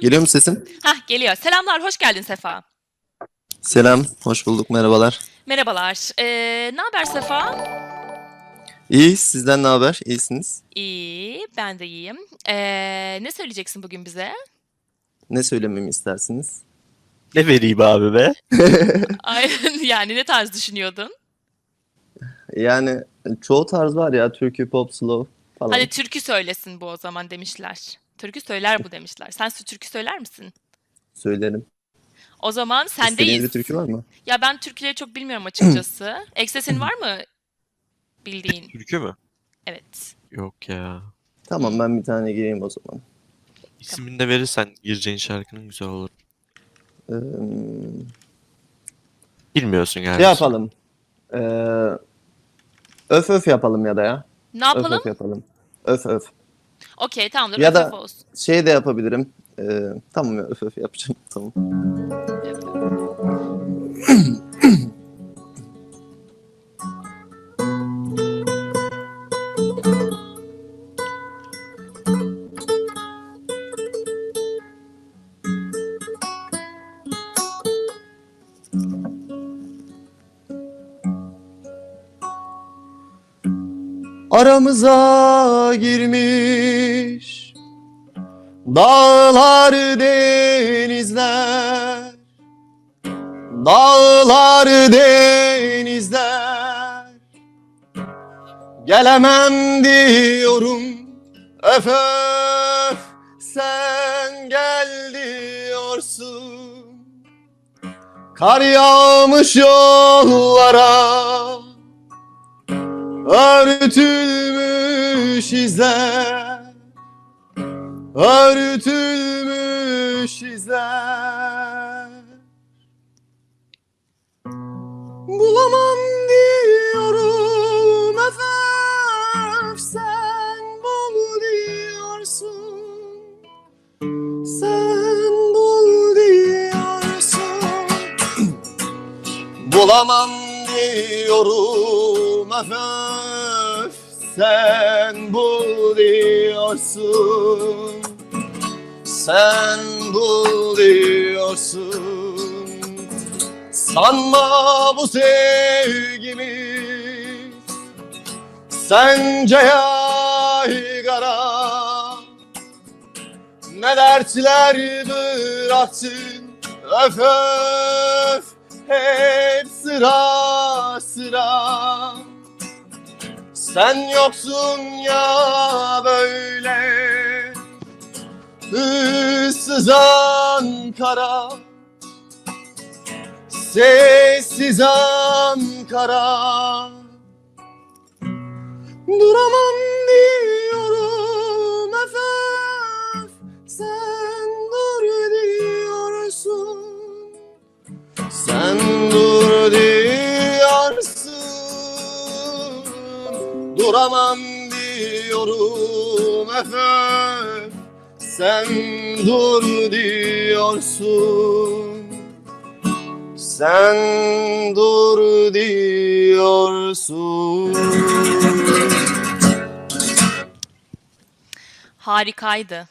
Geliyor mu sesim? Hah geliyor. Selamlar, hoş geldin Sefa. Selam, hoş bulduk, merhabalar. Merhabalar. Ee, ne haber Sefa? İyi, sizden ne haber? İyisiniz. İyi, ben de iyiyim. Ee, ne söyleyeceksin bugün bize? Ne söylememi istersiniz? Ne vereyim abi be? Ay, yani ne tarz düşünüyordun? Yani çoğu tarz var ya, türkü, pop, slow falan. Hadi türkü söylesin bu o zaman demişler. Türkü söyler bu demişler. Sen sü- türkü söyler misin? Söylerim. O zaman İstediğiniz sendeyiz. bir türkü var mı? Ya ben türküleri çok bilmiyorum açıkçası. Eksesin var mı bildiğin? Türkü mü? Evet. Yok ya. Tamam, ben bir tane gireyim o zaman. İsmini de verirsen gireceğin şarkının güzel olur. Ee, Bilmiyorsun yani. şey yapalım. Ee, öf öf yapalım ya da ya. Ne Öf yapalım? öf yapalım. Öf öf. Okey tamamdır. Ya öf da- öf olsun. Şey de yapabilirim. Ee, tamam ya, öf öf yapacağım. Tamam. Aramıza girmiş. Dağlar denizler. Dağlar denizler. Gelemem diyorum Öf öf Sen gel diyorsun. Kar yağmış yollara Örtülmüş izler. Örtülmüş izler. Bulamam diyorum öf Sen bul diyorsun Sen bul diyorsun. Bulamam diyorum öf öf Sen bul diyorsun Sen bul diyorsun Sanma bu sevgimiz Sence yaygara Ne dertler bıraktın Öf öf hep sıra sıra Sen yoksun ya böyle. Issız Ankara. Sessiz Ankara. Duramam diyorum öf Sen dur diyorsun. Sen Duramam diyorum öf Sen dur diyorsun Sen dur diyorsun Harikaydı.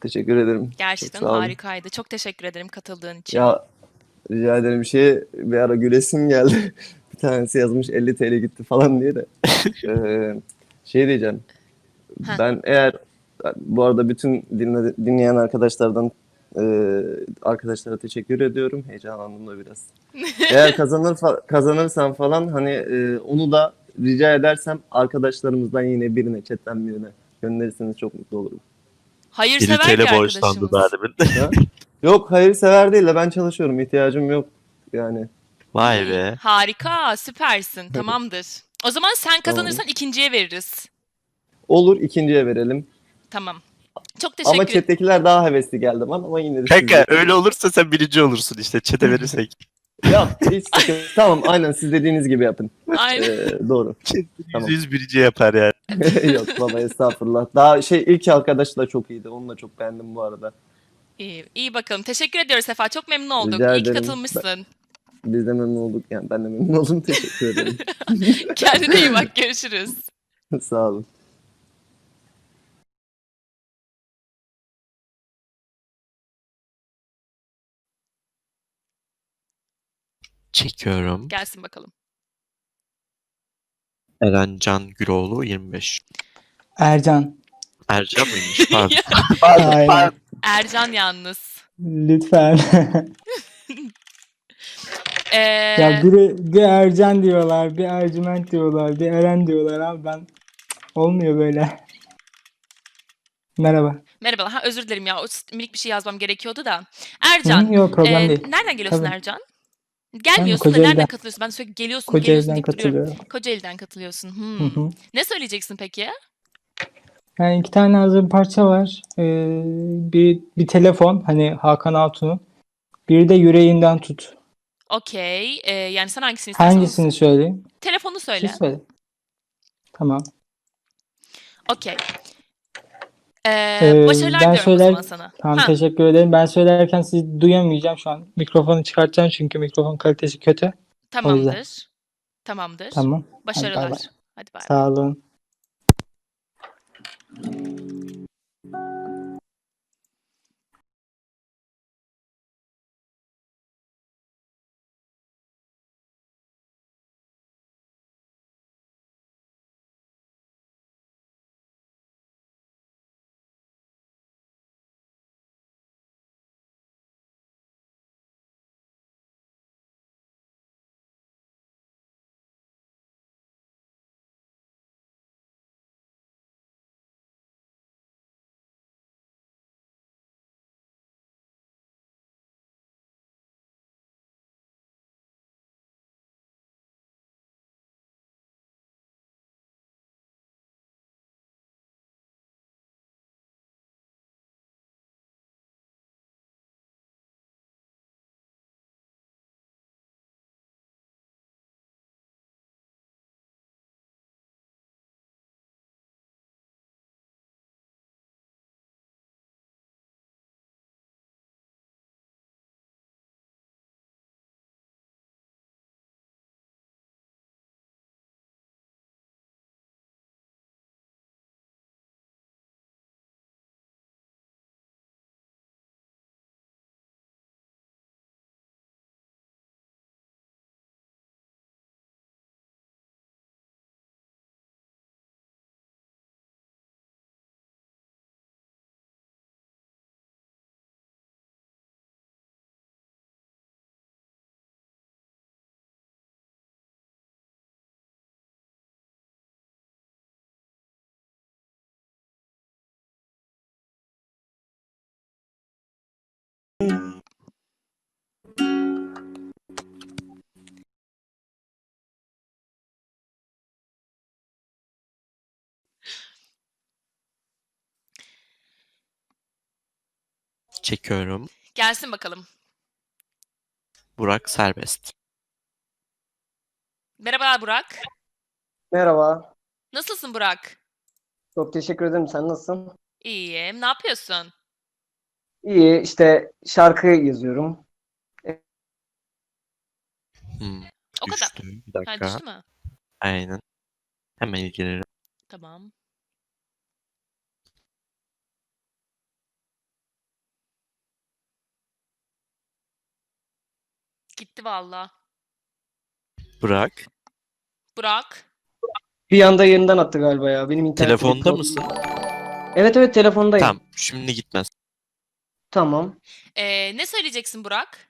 Teşekkür ederim. Gerçekten Çok harikaydı. Çok teşekkür ederim katıldığın için. Ya rica ederim şey bir ara gülesim geldi. Bir tanesi yazmış 50 TL gitti falan diye de. Ee, şey diyeceğim. Heh. Ben eğer bu arada bütün dinle, dinleyen arkadaşlardan e, arkadaşlara teşekkür ediyorum. Heyecanlandım da biraz. Eğer kazanır fa- kazanırsam falan hani e, onu da rica edersem arkadaşlarımızdan yine birine, chatten birine gönderirseniz çok mutlu olurum. 1 Hayırsever bir TL borçlandı arkadaşımız. daha demin. Yok hayırsever değil de ben çalışıyorum. ihtiyacım yok yani. Vay be. Harika, süpersin. Tamamdır. O zaman sen kazanırsan ikinciye veririz. Olur ikinciye verelim. Tamam. Çok teşekkür Ama ederim. chat'tekiler daha hevesli geldi bana ama yine de Kanka siz- öyle olursa sen birinci olursun işte çete verirsek. Yap hiç sıkıntı. tamam aynen siz dediğiniz gibi yapın. Aynen. Ee, doğru. Tamam. Yüz birinci yapar yani. Yok baba estağfurullah. Daha şey ilk arkadaşı da çok iyiydi. Onu da çok beğendim bu arada. İyi, iyi bakalım. Teşekkür ediyoruz Sefa. Çok memnun olduk. Rica İyi ki ederim. katılmışsın. Biz de memnun olduk. Yani ben de memnun oldum. Teşekkür ederim. Kendine iyi bak. Görüşürüz. Sağ olun. Çekiyorum. Gelsin bakalım. Erencan Güloğlu 25. Ercan. Ercan mıymış? Pardon. Pardon, pardon. Ercan yalnız. Lütfen. Ee, ya biri, bir Ercan diyorlar, bir Ercüment diyorlar, bir Eren diyorlar abi ben olmuyor böyle. Merhaba. merhaba. Ha, özür dilerim ya. O minik bir şey yazmam gerekiyordu da. Hı, Ercan. yok problem e, değil. Nereden geliyorsun Tabii. Ercan? Gelmiyorsun da nereden katılıyorsun? Ben sürekli geliyorsun, geliyorsun Kocaeli'den duruyorum. katılıyorum. Kocaeli'den katılıyorsun. Hı Hmm. hı. Ne söyleyeceksin peki? Yani iki tane hazır parça var. Ee, bir, bir telefon hani Hakan Altun'un. Bir de yüreğinden tut. Okey. Ee, yani sen hangisini onu- Hangisini söyleyeyim? Telefonu söyle. Siz söyle. Tamam. Okey. Ee, Ee, başarılar ben diliyorum o söyler- zaman sana. Tamam Ha, teşekkür ederim. Ben söylerken sizi duyamayacağım şu an. Mikrofonu çıkartacağım çünkü mikrofon kalitesi kötü. tamamdır. Tamamdır. Tamam. Başarılar. bay. Hadi bay. Sağ olun. Çekiyorum. Gelsin bakalım. Burak Serbest. Merhabalar Burak. Merhaba. Nasılsın Burak? Çok teşekkür ederim. Sen nasılsın? İyiyim. Ne yapıyorsun? İyi. İşte şarkı yazıyorum. Hmm, O kadar. düştü. Bir Ha, dakika. düştü mü? Aynen. Hemen ilgilenirim. Tamam. Gitti valla. Burak. Burak. Bir anda yerinden attı galiba ya. Benim internet Telefonda mısın? Evet evet telefondayım. Tamam. Şimdi gitmez. Tamam. Ee, ne söyleyeceksin Burak?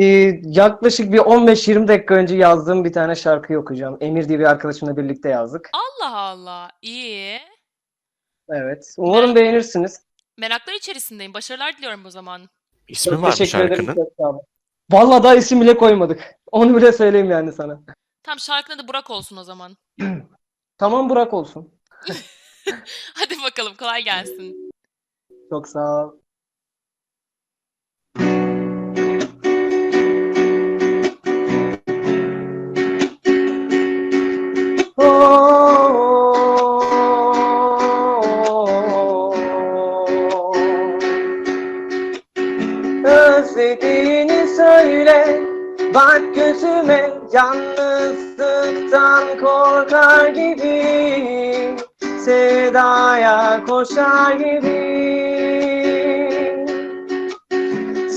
Ee, yaklaşık bir 15-20 dakika önce yazdığım bir tane şarkıyı okuyacağım. Emir diye bir arkadaşımla birlikte yazdık. Allah Allah. İyi. Evet. Umarım beğenirsiniz. Meraklar içerisindeyim. Başarılar diliyorum o zaman. İsmi Çok var mı teşekkür ederim. şarkının? Çok sağ olun. Vallahi daha isim bile koymadık. Onu bile söyleyeyim yani sana. Tam şarkının adı Burak olsun o zaman. Tamam Burak olsun. Hadi bakalım kolay gelsin. Çok sağ ol.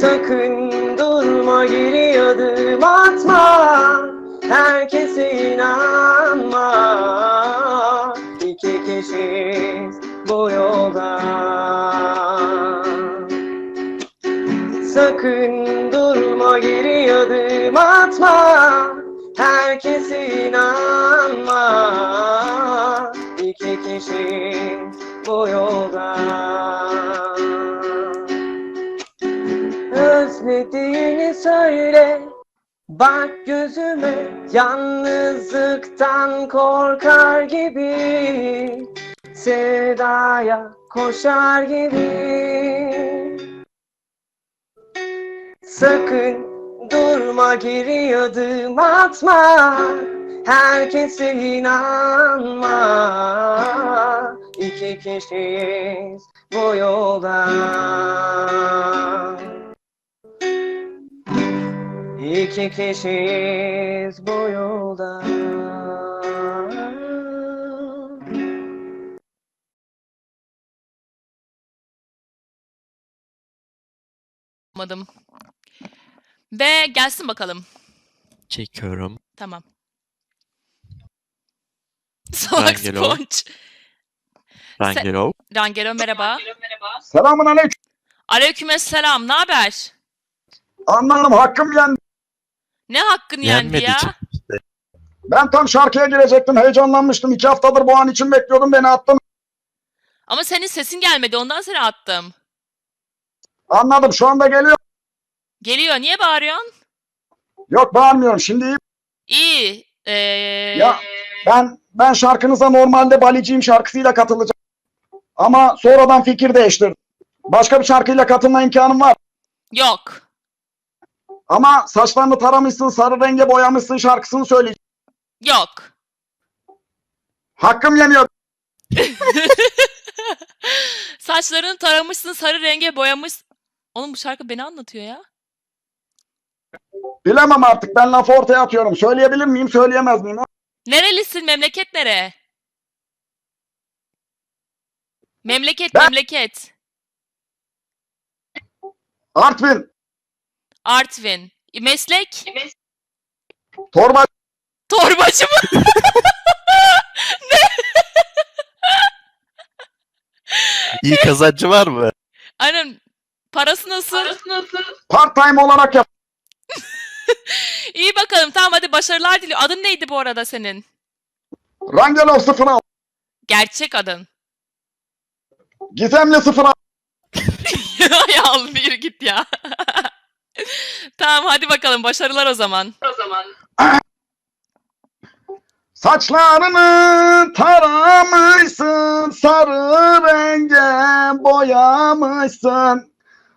Sakın durma geri adım atma. Herkese inanma. İki kişiyiz bu yolda. Sakın durma geri adım atma. Herkese inanma. İki kişiyiz bu yolda Özlediğini söyle. Bak gözüme Yalnızlıktan korkar gibi. Sevdaya koşar gibi. Sakın durma geri adım atma. Herkese inanma. İki kişiyiz bu yolda İki kişiyiz bu yolda Yapmadım. Ve gelsin bakalım. Çekiyorum. Tamam. Salak Rangelo. sponge. Rangelo. Rangelo merhaba. Selamun aleyküm. Aleykümselam. Ne haber? Anladım hakkım yendi. Ne hakkın yendi Yenmedi ya? için. Ben tam şarkıya girecektim. Heyecanlanmıştım. İki haftadır bu an için bekliyordum. Beni attın. Ama senin sesin gelmedi. Ondan seni attım. Anladım. Şu anda geliyor. Geliyor. Niye bağırıyorsun? Yok bağırmıyorum. Şimdi iyi. İyi. Ee, Ya ben ben şarkınıza normalde Baliciyim şarkısıyla katılacağım. Ama sonradan fikir değiştirdim. Başka bir şarkıyla katılma imkanım var. Yok. Ama saçlarını taramışsın, sarı renge boyamışsın şarkısını söyleyeceğim. Yok. Hakkım yeniyor. Saçlarını taramışsın, sarı renge boyamış. Oğlum bu şarkı beni anlatıyor ya. Bilemem artık. Ben lafı ortaya atıyorum. Söyleyebilir miyim, söyleyemez miyim? Nerelisin? Memleket nere? Memleket, Ben- memleket. Artvin, Artvin. Meslek? torba Torbacı mı? İyi kazancı var mı? Aynen. Parası nasıl? part time olarak yap. İyi bakalım. Tamam hadi başarılar diliyorum. Adın neydi bu arada senin? Rangelov 06. Gerçek adın. Gizemli 06. ya al bir git ya. Tamam hadi bakalım başarılar o zaman. Saçlarını taramışsın, sarı renge boyamışsın.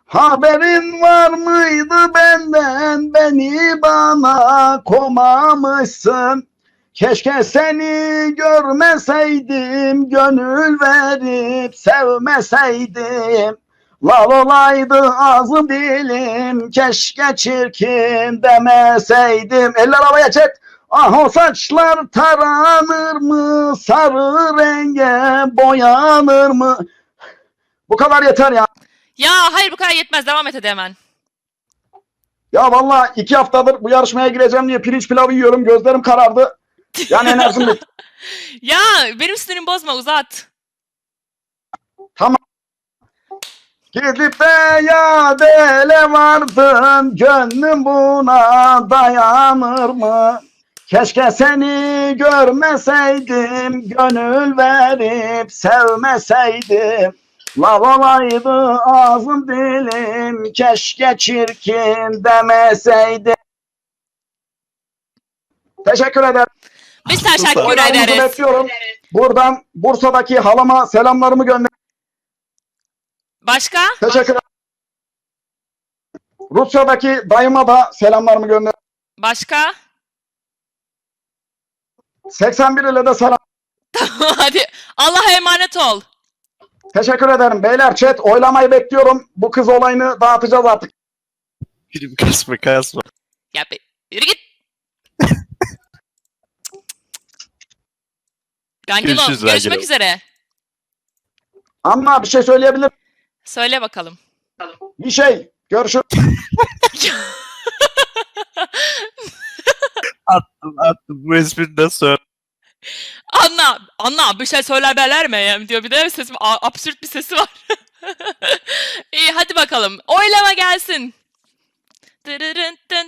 Haberin var mıydı benden, beni bana komamışsın. Keşke seni görmeseydim, gönül verip sevmeseydim. Lal olaydı ağzım dilim, keşke çirkin demeseydim. Eller havaya çek. Ah o saçlar taranır mı? Sarı renge boyanır mı? Bu kadar yeter ya. Ya hayır bu kadar yetmez. Devam et hadi hemen. Ya vallahi iki haftadır bu yarışmaya gireceğim diye pirinç pilavı yiyorum. Gözlerim karardı. Yani enerjim bitti. Ya benim sinirimi bozma uzat. Gidip de ya dele vardın. Gönlüm buna dayanır mı? Keşke seni görmeseydim. Gönül verip sevmeseydim. Lav olaydı ağzım dilim. Keşke çirkin demeseydim. Teşekkür ederim. Biz teşekkür ederiz. Buradan Bursa'daki halama selamlarımı gönder. Başka? Teşekkür ederim. Rusya'daki dayıma da selamlarımı gönder. Başka? 81 ile de selam. hadi. Allah'a emanet ol. Teşekkür ederim. Beyler chat oylamayı bekliyorum. Bu kız olayını dağıtacağız artık. Film kasma kasma. Ya be, yürü git. Görüşürüz görüşmek üzere. Ama bir şey söyleyebilir Söyle bakalım. Bir şey. Görüşürüz. Attım attım. Bu espri nasıl söyle? Anla, anla bir şey söylemeler mi diyor. Bir de sesim a- absürt bir sesi var. İyi hadi bakalım. Oylama gelsin. Dırırın